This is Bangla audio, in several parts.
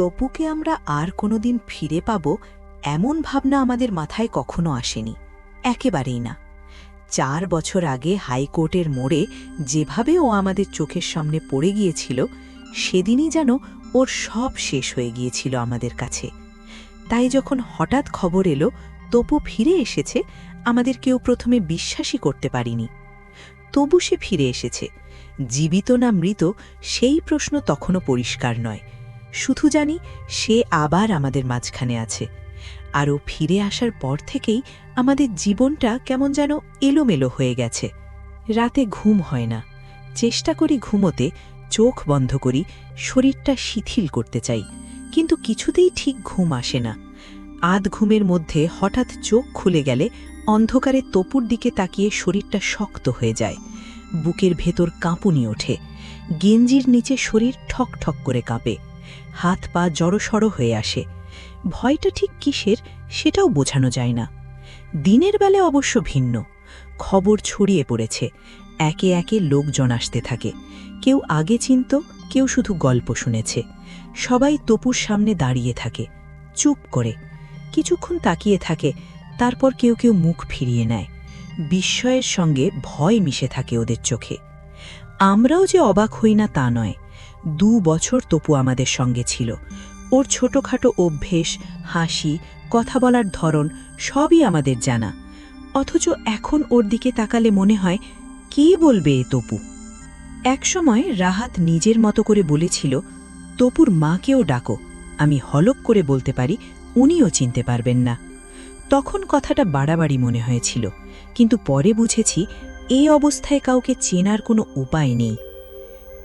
তপুকে আমরা আর কোনোদিন ফিরে পাব এমন ভাবনা আমাদের মাথায় কখনো আসেনি। একেবারেই না। চার বছর আগে হাইকোর্টের মোড়ে যেভাবে ও আমাদের চোখের সামনে পড়ে গিয়েছিল, সেদিনই যেন ওর সব শেষ হয়ে গিয়েছিল আমাদের কাছে। তাই যখন হঠাৎ খবর এলো, তপু ফিরে এসেছে আমাদের কেউ প্রথমে বিশ্বাসই করতে পারিনি। তবু সে ফিরে এসেছে। জীবিত না মৃত, সেই প্রশ্ন তখনও পরিষ্কার নয়। শুধু জানি সে আবার আমাদের মাঝখানে আছে। আরও ফিরে আসার পর থেকেই আমাদের জীবনটা কেমন যেন এলোমেলো হয়ে গেছে। রাতে ঘুম হয় না। চেষ্টা করি ঘুমোতে, চোখ বন্ধ করি, শরীরটা শিথিল করতে চাই। কিন্তু কিছুতেই ঠিক ঘুম আসে না। আধ ঘুমের মধ্যে হঠাৎ চোখ খুলে গেলে অন্ধকারে তপুর দিকে তাকিয়ে শরীরটা শক্ত হয়ে যায়। বুকের ভেতর কাঁপুনি ওঠে। গেঞ্জির নিচে শরীর ঠক ঠক করে কাঁপে। হাত পা জড়সড় হয়ে আসে। ভয়টা ঠিক কিসের সেটাও বোঝানো যায় না। দিনের বেলা অবশ্য ভিন্ন। খবর ছড়িয়ে পড়েছে। একে একে লোকজন আসতে থাকে। কেউ আগে চিনত, কেউ শুধু গল্প শুনেছে। সবাই তপুর সামনে দাঁড়িয়ে থাকে, চুপ করে। কিছুক্ষণ তাকিয়ে থাকে, তারপর কেউ কেউ মুখ ফিরিয়ে নেয়। বিস্ময়ের সঙ্গে ভয় মিশে থাকে ওদের চোখে। আমরাও যে অবাক হই না তা নয়। দু বছর তপু আমাদের সঙ্গে ছিল। ওর ছোটখাটো অভ্যেস, হাসি, কথা বলার ধরন সবই আমাদের জানা। অথচ এখন ওর দিকে তাকালে মনে হয়, কে বলবে এ তপু? একসময় রাহাত নিজের মতো করে বলেছিল, তপুর মাকেও ডাকো, আমি হলক করে বলতে পারি, উনিও চিনতে পারবেন না। তখন কথাটা বাড়াবাড়ি মনে হয়েছিল, কিন্তু পরে বুঝেছি এই অবস্থায় কাউকে চেনার কোনো উপায় নেই।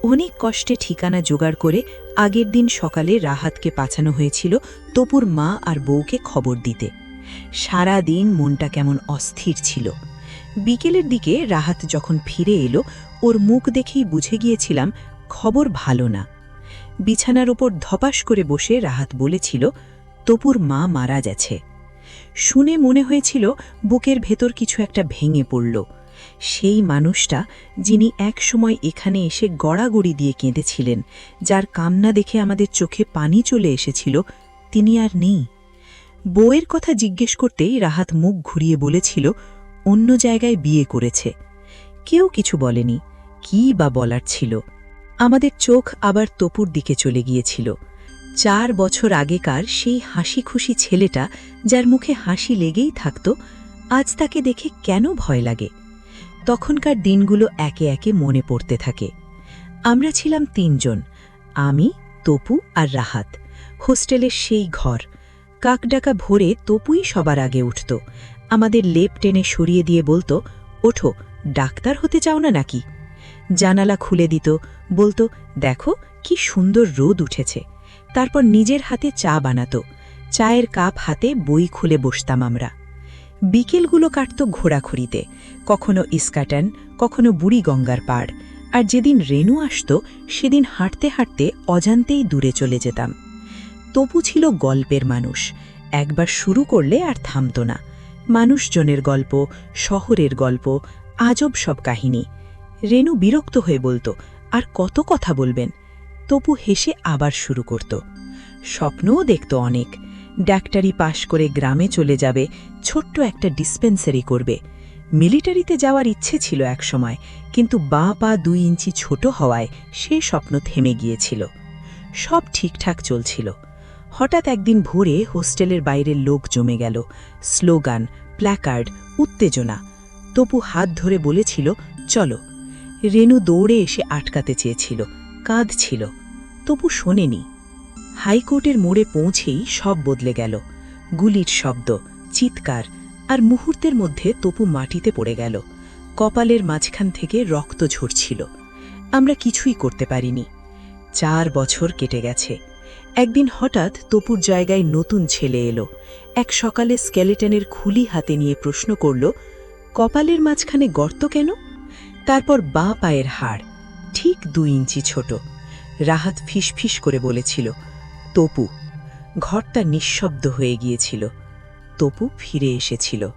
অনেক কষ্টে ঠিকানা জোগাড় করে আগের দিন সকালে রাহাতকে পাঠানো হয়েছিল তপুর মা আর বউকে খবর দিতে। সারা দিন মনটা কেমন অস্থির ছিল। বিকেলের দিকে রাহাত যখন ফিরে এলো, ওর মুখ দেখেই বুঝে গিয়েছিলাম খবর ভালো না। বিছানার ওপর ধপাস করে বসে রাহাত বলেছিল, তপুর মা মারা গেছে। শুনে মনে হয়েছিল বুকের ভেতর কিছু একটা ভেঙে পড়ল। সেই মানুষটা যিনি এক সময় এখানে এসে গড়াগড়ি দিয়ে কেঁদেছিলেন, যার কামনা দেখে আমাদের চোখে পানি চলে এসেছিল, তিনি আর নেই। বউয়ের কথা জিজ্ঞেস করতেই রাহাত মুখ ঘুরিয়ে বলেছিল, অন্য জায়গায় বিয়ে করেছে। কেউ কিছু বলেনি, কি বা বলার ছিল। আমাদের চোখ আবার তপুর দিকে চলে গিয়েছিল। চার বছর আগেকার সেই হাসি খুশি ছেলেটা, যার মুখে হাসি লেগেই থাকত, আজ তাকে দেখে কেন ভয় লাগে? তখনকার দিনগুলো একে একে মনে পড়তে থাকে। আমরা ছিলাম তিনজন, আমি, তপু আর রাহাত। হোস্টেলের সেই ঘর, কাকডাকা ভোরে তপুই সবার আগে উঠত। আমাদের লেপ টেনে সরিয়ে দিয়ে বলতো, ওঠো, ডাক্তার হতে চাও না নাকি? জানালা খুলে দিত, বলতো, দেখো, কি সুন্দর রোদ উঠেছে। তারপর নিজের হাতে চা বানাতো, চায়ের কাপ হাতে বই খুলে বসতাম আমরা। বিকেলগুলো কাটত ঘোরাঘুরিতে কখনো ইস্কাটান, কখনো বুড়ি গঙ্গার পাড়, আর যেদিন রেনু আসত, সেদিন হাঁটতে হাঁটতে অজান্তেই দূরে চলে যেতাম। তপু ছিল গল্পের মানুষ, একবার শুরু করলে আর থামত না। মানুষজনের গল্প, শহরের গল্প, আজব সব কাহিনী। রেনু বিরক্ত হয়ে বলতো, আর কত কথা বলবেন? তপু হেসে আবার শুরু করত। স্বপ্নও দেখত অনেক ডাক্তারি পাশ করে গ্রামে চলে যাবে, ছোট্ট একটা ডিসপেন্সারি করবে। মিলিটারিতে যাওয়ার ইচ্ছে ছিল একসময় কিন্তু বা পা দুই ইঞ্চি ছোট হওয়ায় সে স্বপ্ন থেমে গিয়েছিল। সব ঠিকঠাক চলছিল। হঠাৎ একদিন ভোরে হোস্টেলের বাইরের লোক জমে গেল। স্লোগান, প্ল্যাকার্ড, উত্তেজনা। তপু হাত ধরে বলেছিল, চলো। রেনু দৌড়ে এসে আটকাতে চেয়েছিল, কাঁদছিল। তপু শোনেনি। হাইকোর্টের মোড়ে পৌঁছেই সব বদলে গেল। গুলির শব্দ, চিৎকার আর মুহূর্তের মধ্যে তপু মাটিতে পড়ে গেল। কপালের মাঝখান থেকে রক্ত ঝরছিল। আমরা কিছুই করতে পারিনি। চার বছর কেটে গেছে। একদিন হঠাৎ তপুর জায়গায় নতুন ছেলে এলো। এক সকালে স্কেলেটনের খুলি হাতে নিয়ে প্রশ্ন করল, কপালের মাঝখানে গর্ত কেন? তারপর বা পায়ের হাড়, ঠিক দুই ইঞ্চি ছোট। রাহাত ফিসফিস করে বলেছিল তপু। ঘরটা নিঃশব্দ হয়ে গিয়েছিল। তপু ফিরে এসেছিল।